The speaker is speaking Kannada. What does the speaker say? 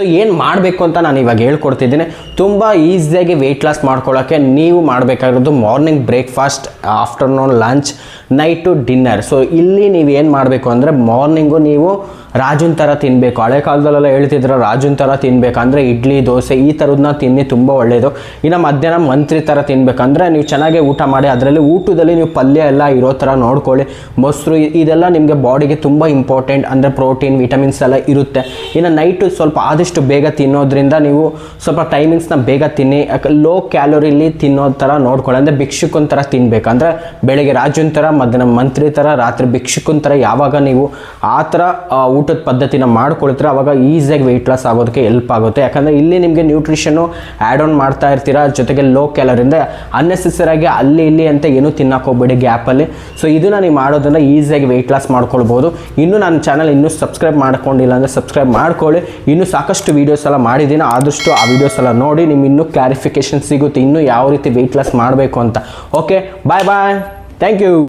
ಸೊ ಏನು ಮಾಡಬೇಕು ಅಂತ ನಾನು ಇವಾಗ ಹೇಳ್ಕೊಡ್ತಿದ್ದೀನಿ. ತುಂಬ ಈಸಿಯಾಗಿ ವೆಯ್ಟ್ ಲಾಸ್ ಮಾಡ್ಕೊಳ್ಳೋಕ್ಕೆ ನೀವು ಮಾಡಬೇಕಾಗಿರೋದು morning breakfast afternoon lunch night dinner so ಇಲ್ಲಿ ನೀವು ಏನು ಮಾಡಬೇಕು ಅಂದರೆ ಮಾರ್ನಿಂಗು ನೀವು ರಾಜುನ್ ಥರ ತಿನ್ನಬೇಕು ಹಳೆ ಕಾಲದಲ್ಲೆಲ್ಲ ಹೇಳ್ತಿದ್ರು ರಾಜುನ್ ಥರ ತಿನ್ಬೇಕಂದ್ರೆ ಅಂದರೆ ಇಡ್ಲಿ, ದೋಸೆ ಈ ಥರದನ್ನ ತಿನ್ನಿ ತುಂಬ ಒಳ್ಳೆಯದು ಇನ್ನು ಮಧ್ಯಾಹ್ನ ಮಂತ್ರಿ ಥರ ತಿನ್ಬೇಕಂದ್ರೆ ನೀವು ಚೆನ್ನಾಗಿ ಊಟ ಮಾಡಿ ಅದರಲ್ಲಿ ಊಟದಲ್ಲಿ ನೀವು ಪಲ್ಯ ಎಲ್ಲ ಇರೋ ಥರ ನೋಡ್ಕೊಳ್ಳಿ. ಮೊಸರು ಇದೆಲ್ಲ ನಿಮಗೆ ಬಾಡಿಗೆ ತುಂಬ ಇಂಪಾರ್ಟೆಂಟ್ ಅಂದರೆ ಪ್ರೋಟೀನ್ ವಿಟಮಿನ್ಸ್ ಎಲ್ಲ ಇರುತ್ತೆ. ಇನ್ನು ನೈಟು ಸ್ವಲ್ಪ ಆದಷ್ಟು ಬೇಗ ತಿನ್ನೋದ್ರಿಂದ ನೀವು ಸ್ವಲ್ಪ ಟೈಮಿಂಗ್ಸ್ನ ಬೇಗ ತಿನ್ನಿ. ಲೋ ಕ್ಯಾಲೋರಿಲಿ ತಿನ್ನೋ ಥರ ನೋಡ್ಕೊಳ್ಳಿ. ಅಂದರೆ ಭಿಕ್ಷುಕನ್ ಥರ ತಿನ್ಬೇಕು. ಅಂದರೆ ಬೆಳಗ್ಗೆ ರಾಜುನ್ ಥರ ಮಧ್ಯಾಹ್ನ ಮಂತ್ರಿ ಥರ ರಾತ್ರಿ ಭಿಕ್ಷುಕನ್ ಥರ ಯಾವಾಗ ನೀವು ಆ ಥರ ಊಟದ ಪದ್ಧತಿನ ಮಾಡ್ಕೊಳ್ತೀರ ಆವಾಗ ಈಸಿಯಾಗಿ ವೆಯ್ಟ್ ಲಾಸ್ ಆಗೋದಕ್ಕೆ ಹೆಲ್ಪ್ ಆಗುತ್ತೆ. ಯಾಕಂದರೆ ಇಲ್ಲಿ ನಿಮಗೆ ನ್ಯೂಟ್ರಿಷನ್ನು ಆ್ಯಡ್ ಆನ್ ಮಾಡ್ತಾ ಇರ್ತೀರ, ಜೊತೆಗೆ ಲೋ ಕ್ಯಾಲೋರಿಂದ ಅನ್ನೆಸೆಸರಾಗಿ ಅಲ್ಲಿ ಇಲ್ಲಿ ಅಂತ ಏನೂ ತಿನ್ನಕ್ಕೆ ಹೋಗ್ಬೇಡಿ ಗ್ಯಾಪಲ್ಲಿ ಸೊ ಇದನ್ನು ನೀವು ಮಾಡೋದನ್ನ ಈಸಿಯಾಗಿ ವೆಯ್ಟ್ ಲಾಸ್ ಮಾಡ್ಕೊಳ್ಬೋದು. ಇನ್ನೂ ನನ್ನ ಚಾನಲ್ ಇನ್ನೂ ಸಬ್ಸ್ಕ್ರೈಬ್ ಮಾಡ್ಕೊಂಡಿಲ್ಲ ಅಂದರೆ ಸಬ್ಸ್ಕ್ರೈಬ್ ಮಾಡ್ಕೊಳ್ಳಿ. ಇನ್ನೂ ಸಾಕಷ್ಟು ವೀಡಿಯೋಸ್ ಎಲ್ಲ ಮಾಡಿದ್ದೀನಿ, ಆದಷ್ಟು ಆ ವೀಡಿಯೋಸ್ ಎಲ್ಲ ನೋಡಿ ನಿಮ್ಗೆ ಇನ್ನೂ ಕ್ಲಾರಿಫಿಕೇಶನ್ ಸಿಗುತ್ತೆ, ಇನ್ನೂ ಯಾವ ರೀತಿ ವೆಯ್ಟ್ ಲಾಸ್ ಮಾಡಬೇಕು ಅಂತ. Okay bye bye thank you